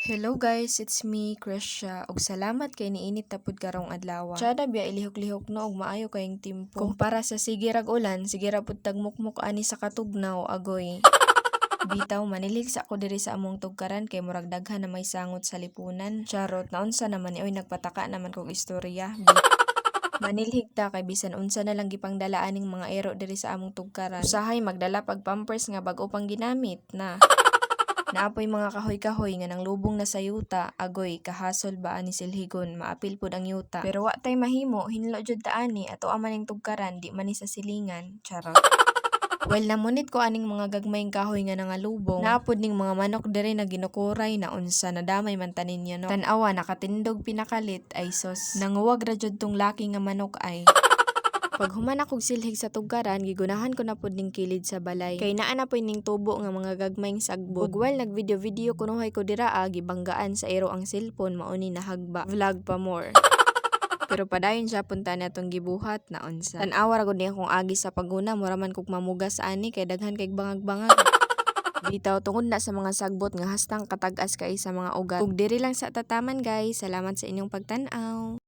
Hello guys, it's me, Krisha, ug salamat kay niinit tapod karong adlaw. Tsada biya ilihok-lihok no ug maayo kayong timpo. Kumpara sa sige rag ulan, sige ra pud tagmukmuk ani sa katugnaw agoy. Bitaw manilig sa ako diri sa among tugkaran kay murag daghan na may sangot sa lipunan. Charot, naunsa naman ni oy nagpataka naman kog istorya. Manilhig ta kay bisan unsa na lang gipangdala aning mga ero diri sa among tugkaran. Usahay magdala pag pampers nga bag-o pang ginamit na. Naapoy mga kahoy-kahoy nga nang lubong na sa yuta, agoy, kahasol ba ani silhigon, maapil pud ang yuta. Pero wa tay mahimo, hinlo jud ta ani, ato amaning tugkaran, di man ni sa silingan, charot. Well, namunit ko aning mga gagmayng kahoy nga nangalubong. Naapod ning mga manok diri na ginukuray na unsa na damay man tanin niya no. Tanawa nakatindog pinakalit ay sos. Nanguwag ra jud tong laki nga manok ay. Pag human silhig sa tugkaran, gigunahan ko na pud ning kilid sa balay. Kay naa na po ning tubo nga mga gagmayng sagbot. Ug while nag-video-video kunuhay ko dira ah, gibanggaan sa ero ang cellphone mauni na hagba. Vlog pa more. Pero padayon siya punta na itong gibuhat na unsa. Tanawa ra gud niya kung agi sa paguna, mura man kog mamugas sa ani kay daghan kay bangag-bangag. Bitaw tungod na sa mga sagbot nga hastang katag-as kay sa mga ugat. Ug diri lang sa tataman guys. Salamat sa inyong pagtan-aw.